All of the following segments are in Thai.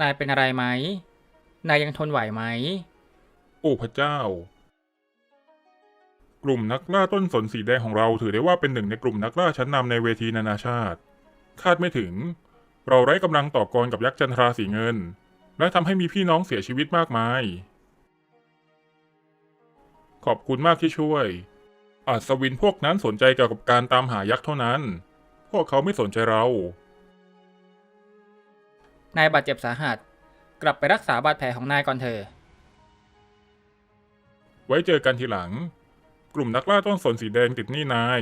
นายเป็นอะไรไหม นายยังทนไหวไหม โอ้พระเจ้า กลุ่มนักล่าต้นสนสีแดงของเราถือได้ว่าเป็นหนึ่งในกลุ่มนักล่าชั้นนำในเวทีนานาชาติ คาดไม่ถึง เราไร้กำลังต่อกรกับยักษ์จันทราสีเงิน และทำให้มีพี่น้องเสียชีวิตมากมาย ขอบคุณมากที่ช่วย อัศวินพวกนั้นสนใจเกี่ยวกับการตามหายักษ์เท่านั้น พวกเขาไม่สนใจเรา นายบาดเจ็บสาหัส กลับไปรักษาบาดแผลของนายก่อนเถอะไว้เจอกันทีหลัง กลุ่มนักล่าต้นสนสีแดงติดหนี้นาย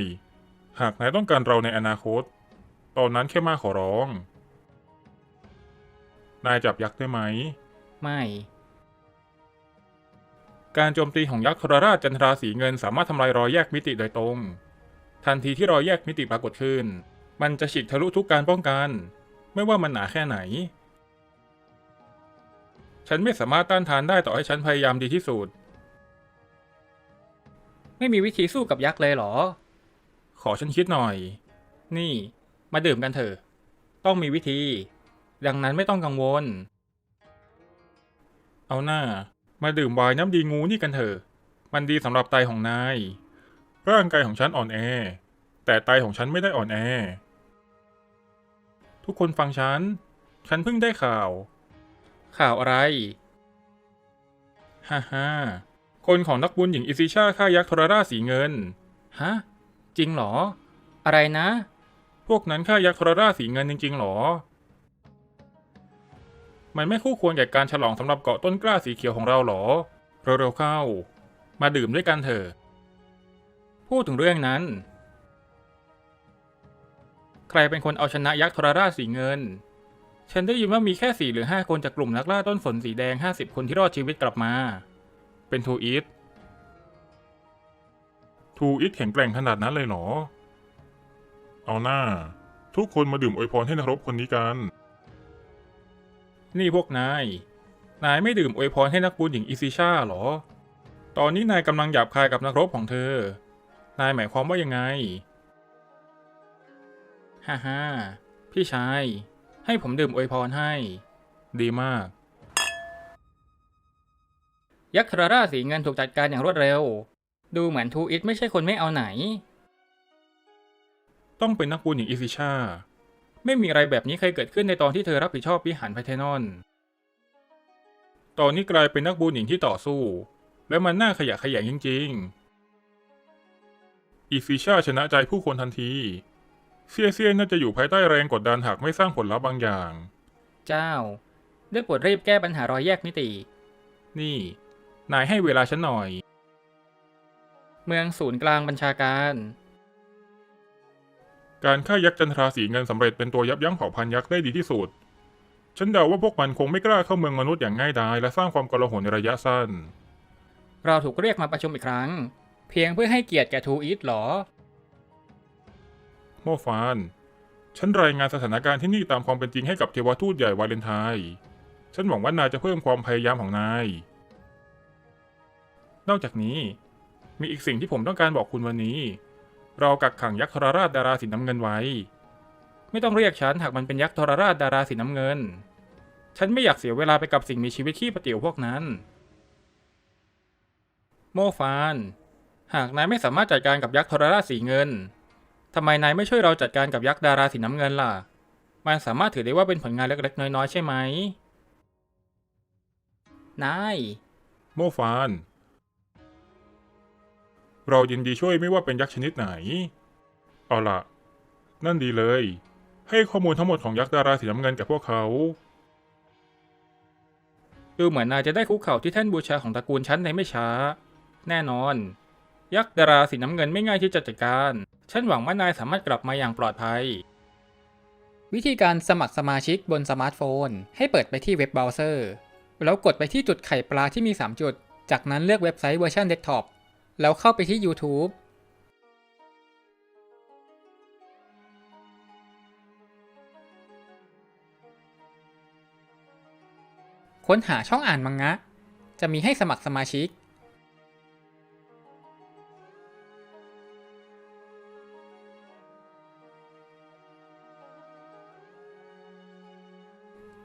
หากนายต้องการเราในอนาคต ตอนนั้นแค่มาขอร้อง นายจับยักษ์ได้ไหม ไม่ การโจมตีของยักษ์ทรราชจันทราสีเงินสามารถทำลายรอยแยกมิติโดยตรง ทันทีที่รอยแยกมิติปรากฏขึ้น มันจะฉีกทะลุทุกการป้องกัน ไม่ว่ามันหนาแค่ไหน ฉันไม่สามารถต้านทานได้ต่อให้ฉันพยายามดีที่สุด ไม่มีวิธีสู้กับยักษ์เลยเหรอ ขอฉันคิดหน่อย นี่ มาดื่มกันเถอะ ต้องมีวิธี ดังนั้นไม่ต้องกังวล เอาหน้า มาดื่มไวน์น้ำดีงูนี่กันเถอะ มันดีสำหรับไตของนาย ร่างกายของฉันอ่อนแอ แต่ไตของฉันไม่ได้อ่อนแอ ทุกคนฟังฉัน ฉันเพิ่งได้ข่าว ข่าวอะไร ฮ่าฮ่าคนของนักบุญหญิงอิซิชาฆ่ายักษ์ทรราสีเงิน ฮะ จริงเหรอ อะไรนะ พวกนั้นฆ่ายักษ์ทรราสีเงินจริงๆหรอ มันไม่คู่ควรแก่การฉลองสำหรับเกาะต้นกล้าสีเขียวของเราหรอ เร็วๆเข้า มาดื่มด้วยกันเถอะ พูดถึงเรื่องนั้น ใครเป็นคนเอาชนะยักษ์ทรราสีเงิน ฉันได้ยินว่ามีแค่สี่หรือห้าคนจากกลุ่มนักล่าต้นสนสีแดงห้าสิบคนที่รอดชีวิตกลับมา เป็นทูอิททูอิทแข็งแกร่งขนาดนั้นเลยเหรอ เอาหน้า ทุกคนมาดื่มอวยพรให้นักรบคนนี้กัน นี่พวกนาย นายไม่ดื่มอวยพรให้นักบุญหญิงอิซิชาเหรอ ตอนนี้นายกำลังหยาบคายกับนักรบของเธอ นายหมายความว่ายังไง ฮ่าฮ่าพี่ชาย ให้ผมดื่มอวยพรให้ ดีมาก ยักษ์ทรราสีเงินถูกจัดการอย่างรวดเร็ว ดูเหมือนทูอิทไม่ใช่คนไม่เอาไหน ต้องเป็นนักบุญอย่างอิซิชา ไม่มีอะไรแบบนี้เคยเกิดขึ้นในตอนที่เธอรับผิดชอบวิหารไพเทนอน ตอนนี้กลายเป็นนักบุญหญิงที่ต่อสู้ และมันน่าขยะแขยงจริง ๆ อิซิชาชนะใจผู้คนทันที เซียเซียน่าจะอยู่ภายใต้แรงกดดันหากไม่สร้างผลลัพธ์บางอย่าง เจ้าได้โปรดรีบแก้ปัญหารอยแยกมิติ นี่ นายให้เวลาฉันหน่อย เมืองศูนย์กลางบัญชาการ การฆ่ายักษ์จันทราสีเงินสำเร็จเป็นตัวยับยั้งเผ่าพันธุ์ยักษ์ได้ดีที่สุด ฉันเดาว่าพวกมันคงไม่กล้าเข้าเมืองมนุษย์อย่างง่ายดายและสร้างความกลาหลในระยะสั้น เราถูกเรียกมาประชุมอีกครั้ง เพียงเพื่อให้เกียรติแก่ทูอิทหรอ โมฟาน ฉันรายงานสถานการณ์ที่นี่ตามความเป็นจริงให้กับเทวทูตใหญ่วาเลนไทน์ฉันหวังว่านายจะเพิ่มความพยายามของนาย นอกจากนี้ มีอีกสิ่งที่ผมต้องการบอกคุณวันนี้ เรากักขังยักษ์ทรราชดาราสีน้ำเงินไว้ ไม่ต้องเรียกฉันหากมันเป็นยักษ์ทรราชดาราสีน้ำเงิน ฉันไม่อยากเสียเวลาไปกับสิ่งมีชีวิตขี้ประติ๋วพวกนั้น โมฟาน หากนายไม่สามารถจัดการกับยักษ์ทรราชสีเงิน ทำไมนายไม่ช่วยเราจัดการกับยักษ์ดาราสีน้ำเงินล่ะ มันสามารถถือได้ว่าเป็นผลงานเล็กๆ น้อยๆ ใช่ไหม นาย โมฟาน เรายินดีช่วยไม่ว่าเป็นยักษ์ชนิดไหน เอาล่ะ นั่นดีเลย ให้ข้อมูลทั้งหมดของยักษ์ดาราสีน้ำเงินแก่พวกเขา ดูเหมือนนายจะได้คุกเข่าที่แท่นบูชาของตระกูลชั้นในไม่ช้า แน่นอน ยักษ์ดาราสีน้ำเงินไม่ง่ายที่จะจัดการ ฉันหวังว่านายสามารถกลับมาอย่างปลอดภัย วิธีการสมัครสมาชิกบนสมาร์ทโฟน ให้เปิดไปที่เว็บเบราว์เซอร์ แล้วกดไปที่จุดไข่ปลาที่มี 3 จุด จากนั้นเลือกเว็บไซต์เวอร์ชันเดสก์ท็อป แล้วเข้าไปที่ YouTube ค้นหาช่องอ่านมังงะ จะมีให้สมัครสมาชิก